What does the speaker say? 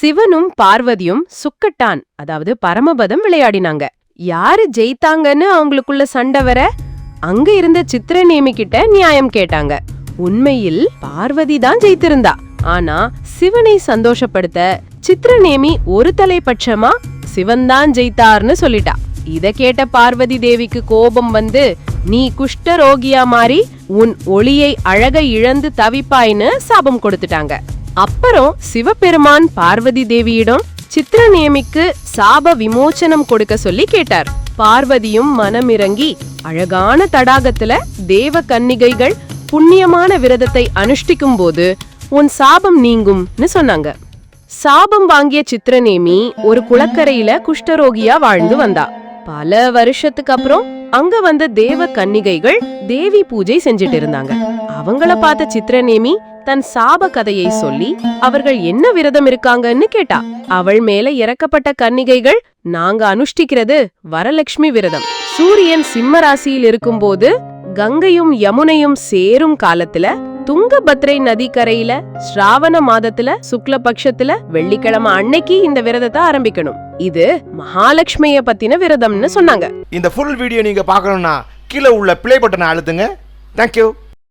சிவனும் பார்வதியும் சுக்கட்டான் அதாவது பரமபதம் விளையாடினாங்க. யாரு ஜெயித்தாங்கன்னு அவங்களுக்குள்ள சண்டை வர? அங்க இருந்த சித்திரநேமி கிட்ட நியாயம் கேட்டாங்க. உண்மையில் பார்வதி தான் ஜெயித்திருந்தா. ஆனா சிவனை சந்தோஷப்படுத்த சித்திரநேமி ஒரு தலைபட்சமா சிவன் தான் ஜெயித்தார்னு சொல்லிட்டா. இத கேட்ட பார்வதி தேவிக்கு கோபம் வந்து நீ குஷ்ட ரோகியா மாறி உன் ஒளியை அழக இழந்து தவிப்பாய்ன்னு சாபம் கொடுத்துட்டாங்க. அப்புறம் சிவபெருமான் பார்வதி தேவியிடம் சித்திரநேமிக்கு சாப விமோச்சனம் கொடுக்க சொல்லி கேட்டார். பார்வதியும் மனமிறங்கி அழகான தடாகத்துல தேவ கன்னிகைகள் புண்ணியமான விரதத்தை அனுஷ்டிக்கும் போது உன் சாபம் நீங்கும்னு சொன்னாங்க. சாபம் வாங்கிய சித்திரநேமி ஒரு குளக்கரையில குஷ்டரோகியா வாழ்ந்து வந்தா. பல வருஷத்துக்கு அப்புறம் அங்க வந்த தேவ கன்னிகைகள் தேவி பூஜை செஞ்சுட்டு இருந்தாங்க. அவங்கள பார்த்த சித்திரநேமி தன் சாப கதையை சொல்லி அவர்கள் என்ன விரதம் இருக்காங்கன்னு கேட்டா அவள் மேல இறக்கப்பட்ட கன்னிகைகள் நாங்க அனுஷ்டிக்கிறது வரலட்சுமி விரதம். சூரியன் சிம்ம ராசியில் இருக்கும்போது கங்கையும் யமுனையும் சேரும் காலத்துல துங்கபத்ரை நதிக்கரையில ஸ்ராவண மாதத்துல சுக்ல பட்சத்துல வெள்ளிக்கிழமை அன்னைக்கு இந்த விரதத்தை ஆரம்பிக்கணும். இது மகாலட்சுமிய பத்தின விரதம்னு சொன்னாங்க. இந்த ஃபுல் வீடியோ நீங்க பாக்கணும்னா கீழே உள்ள பிளே பட்டனை அழுத்துங்க. தேங்க்யூ